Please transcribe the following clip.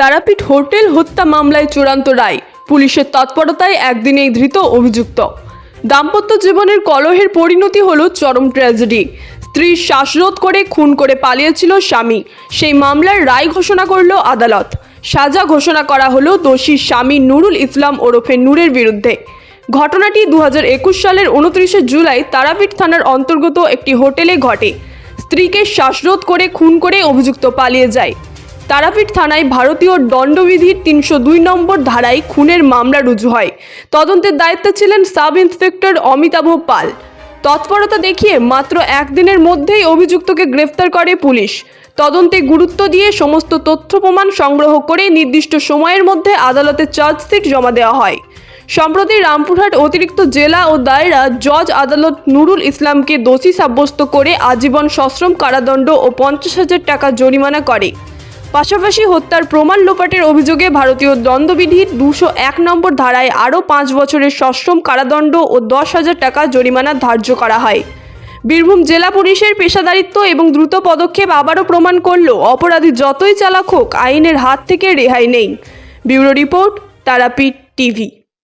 Tarapith hotel হত্যা মামলায় চূড়ান্ত রায়। পুলিশের তৎপরতায় একদিনেই ধৃত অভিযুক্ত। দাম্পত্য জীবনের কলহের পরিণতি হলো চরম ট্র্যাজেডি। স্ত্রীর শ্বাসরোধ করে, খুন করে পালিয়েছিল স্বামী। সেই মামলার রায় ঘোষণা করল আদালত। সাজা ঘোষণা করা হলো দোষী স্বামী নুরুল ইসলাম ওরফে নূরের বিরুদ্ধে। ঘটনাটি দু হাজার একুশ সালের উনত্রিশে জুলাই তারাপীঠ থানার অন্তর্গত একটি হোটেলে ঘটে। স্ত্রীকে শ্বাসরোধ করে, খুন করে অভিযুক্ত পালিয়ে যায়। তারাপীঠ থানায় ভারতীয় দণ্ডবিধির তিনশো দুই নম্বর ধারায় খুনের মামলা রুজু হয়। তদন্তের দায়িত্বে ছিলেন সাব ইন্সপেক্টর অমিতাভ পাল। তৎপরতা দেখিয়ে মাত্র একদিনের মধ্যেই অভিযুক্তকে গ্রেফতার করে পুলিশ। তদন্তে গুরুত্ব দিয়ে সমস্ত তথ্য প্রমাণ সংগ্রহ করে নির্দিষ্ট সময়ের মধ্যে আদালতে চার্জশিট জমা দেওয়া হয়। সম্প্রতি রামপুরহাট অতিরিক্ত জেলা ও দায়রা জজ আদালত নুরুল ইসলামকে দোষী সাব্যস্ত করে আজীবন সশ্রম কারাদণ্ড ও পঞ্চাশ হাজার টাকা জরিমানা করে। পাশাপাশি হত্যার প্রমাণ লোপাটের অভিযোগে ভারতীয় দণ্ডবিধির দুশো এক নম্বর ধারায় আরও পাঁচ বছরের সশ্রম কারাদণ্ড ও দশ হাজার টাকা জরিমানা ধার্য করা হয়। বীরভূম জেলা পুলিশের পেশাদারিত্ব এবং দ্রুত পদক্ষেপ আবারও প্রমাণ করল, অপরাধী যতই চালাক হোক, আইনের হাত থেকে রেহাই নেই। Bureau report Tarapith TV.